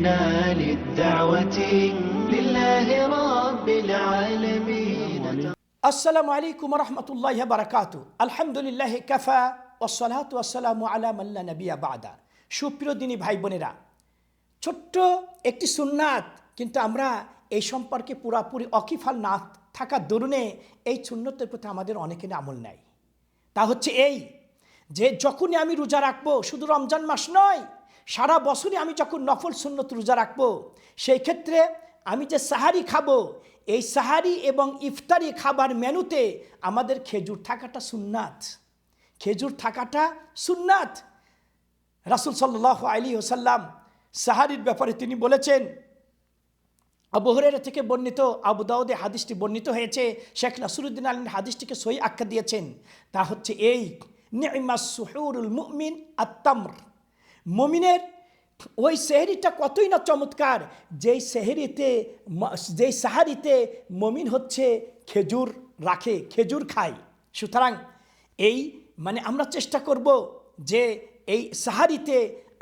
جئنا للدعوة لله رب العالمين আসসালামু আলাইকুম রহমতুল্লাহ বারাকাতু আলহামদুলিল্লাহ কাফা ওসলাত ওয়াসালামু আলা মাল্লা নবিয়া বাদা সুপ্রিয় দিনী ভাই বোনেরা ছোট্ট একটি সুন্নাত কিন্তু আমরা এই সম্পর্কে পুরাপুরি অকিফাল না থাকার দরুনে এই সুন্নতের প্রতি আমাদের অনেকের আমল নাই তা হচ্ছে এই যে যখনই আমি রোজা রাখবো শুধু রমজান মাস নয় সারা বছরই আমি যখন নফল সুন্নত রোজা রাখব, সেই ক্ষেত্রে আমি যে সাহারি খাব, এই সাহারি এবং ইফতারি খাবার মেনুতে আমাদের খেজুর থাকাটা সুন্নাত। খেজুর থাকাটা সুন্নাত। রাসুল সাল্লাহ আলী ওসাল্লাম সাহারির ব্যাপারে তিনি বলেছেন, আবু হুরায়রা থেকে বর্ণিত, আবু দাউদে হাদিসটি বর্ণিত হয়েছে, শেখ নাসরুদ্দিন আলীর হাদিসটিকে সই আখ্যা দিয়েছেন। তা হচ্ছে এই নিমা সুহুরুল মুমিন আত্তামর। মমিনের ওই সেহরিটা কতই না চমৎকার, যেই সেহরিতে যেই সাহারিতে মমিন হচ্ছে খেজুর রাখে, খেজুর খায়। সুতরাং এই মানে আমরা চেষ্টা করব যে এই সাহারিতে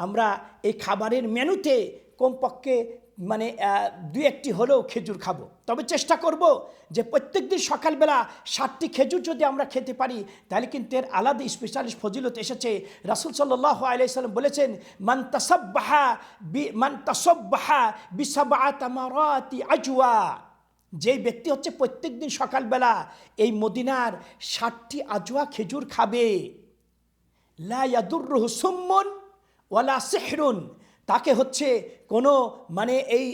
আমরা এই খাবারের মেনুতে কমপক্ষে মানে দুই একটি হলেও খেজুর খাব। তবে চেষ্টা করব যে প্রত্যেক দিন সকালবেলা ষাটটি খেজুর যদি আমরা খেতে পারি, তাহলে কিন্তু এর আলাদা স্পেশালিস্ট ফজিলত এসেছে। রাসুল সাল্লাহ আলাইসাল্লাম বলেছেন, মান তাসাব্বাহা বি, মান তাসব্বাহা বিসাবাতি আজুয়া যেই ব্যক্তি হচ্ছে প্রত্যেক দিন সকালবেলা এই মদিনার ষাটটি আজুয়া খেজুর খাবে। লা ইয়াদুররুহু সুম্মুন ওয়ালা সিহরুন। তাকে হচ্ছে কোনো মানে এই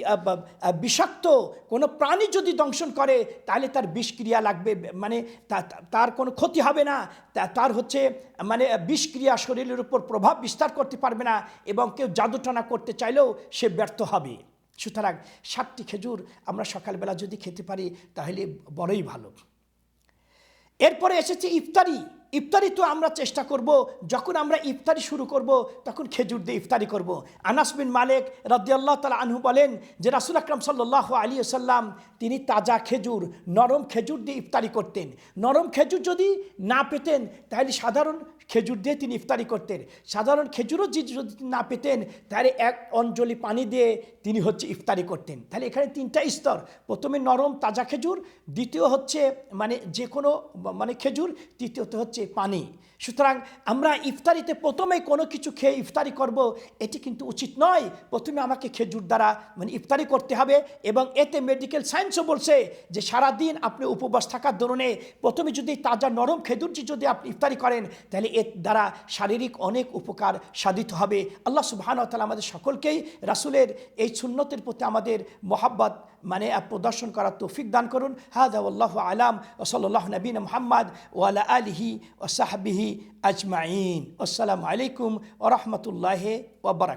বিষাক্ত কোনো প্রাণী যদি দংশন করে, তাহলে তার বিষক্রিয়া লাগবে মানে তার কোনো ক্ষতি হবে না। তার হচ্ছে মানে বিষক্রিয়া শরীরের উপর প্রভাব বিস্তার করতে পারবে না এবং কেউ জাদুটনা করতে চাইলেও সে ব্যর্থ হবে। সুতরাং সাতটি খেজুর আমরা সকালবেলা যদি খেতে পারি, তাহলে বড়ই ভালো। এরপরে এসেছে ইফতারি। ইফতারি তো আমরা চেষ্টা করব, যখন আমরা ইফতারি শুরু করব, তখন খেজুর দিয়ে ইফতারি করব। আনাস বিন মালিক রদিয়াল্লাহ তালা আনহু বলেন যে রাসুল আকরাম সাল্লাহ আলী সাল্লাম তিনি তাজা খেজুর, নরম খেজুর দিয়ে ইফতারি করতেন। নরম খেজুর যদি না পেতেন, তাহলে সাধারণ খেজুর দিয়ে তিনি ইফতারি করতেন। সাধারণ খেজুরও যদি না পেতেন, তাহলে এক অঞ্জলি পানি দিয়ে তিনি হচ্ছে ইফতারি করতেন। তাহলে এখানে তিনটা স্তর। প্রথমে নরম তাজা খেজুর, দ্বিতীয় হচ্ছে মানে যে কোনো মানে খেজুর, তৃতীয়ত হচ্ছে পানি। সুতরাং আমরা ইফতারিতে প্রথমে কোনো কিছু খেয়ে ইফতারি করব, এটি কিন্তু উচিত নয়। প্রথমে আমাকে খেজুর দ্বারা মানে ইফতারি করতে হবে এবং এতে মেডিকেল সায়েন্সও বলছে যে সারাদিন আপনি উপবাস থাকার ধরনে প্রথমে যদি তাজা নরম খেজুরটি যদি আপনি ইফতারি করেন, তাহলে এর দ্বারা শারীরিক অনেক উপকার সাধিত হবে। আল্লাহ সুবহান তালা আমাদের সকলকেই রাসুলের এই সুন্নতের প্রতি আমাদের মোহাব্বত মানে প্রদর্শন করার তৌফিক দান করুন। হাদা আল্লাহ আলাম। ওসল্লাহ নবীন মোহাম্মদ ওয়ালা আলিহি وصحبه أجمعين. والسلام عليكم ورحمة الله وبركاته.